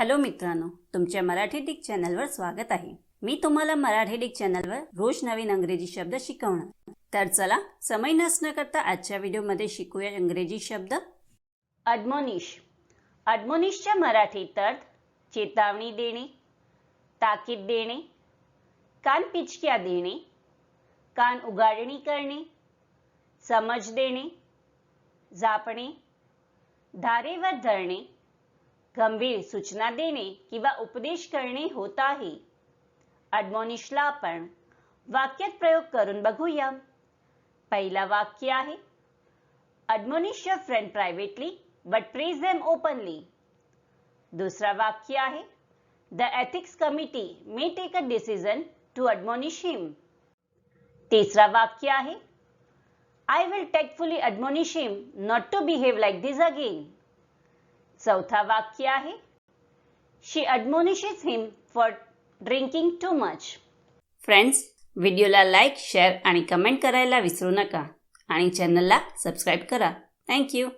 Hello मित्रांनो तुमच्या Marathi Dick चॅनलवर स्वागत आहे. मी तुम्हाला मराठी डिक चॅनलवर रोज नवीन अंग्रेजी शब्द शिकवणार. तर चला समय नसणं करता आजच्या व्हिडिओमध्ये शिकूया इंग्रजी शब्द. अडमोनिश अडमोनिशच्या मराठीत अर्थ चेतावणी देणे ताकीद देणे कान पिचक्या देणे कान उघाडणी करणे समज देणे जापणे धारेवर धरणे गंभीर सूचना देणे किंवा उपदेश करणे होत आहे. अडमॉनिशला आपण वाक्यात प्रयोग करून बघूया. पहिला वाक्य आहे. Admonish your friend privately but praise them openly दुसरा वाक्य आहे. The ethics committee may take a decision to admonish him तिसरा वाक्य आहे. I will tactfully admonish him not to behave like this again चौथा वाक्य आहे. She admonishes him for drinking too much friends व्हिडिओला लाईक शेअर आणि comment करायला विसरू नका. आणि चॅनलला सबस्क्राईब करा. थँक्यू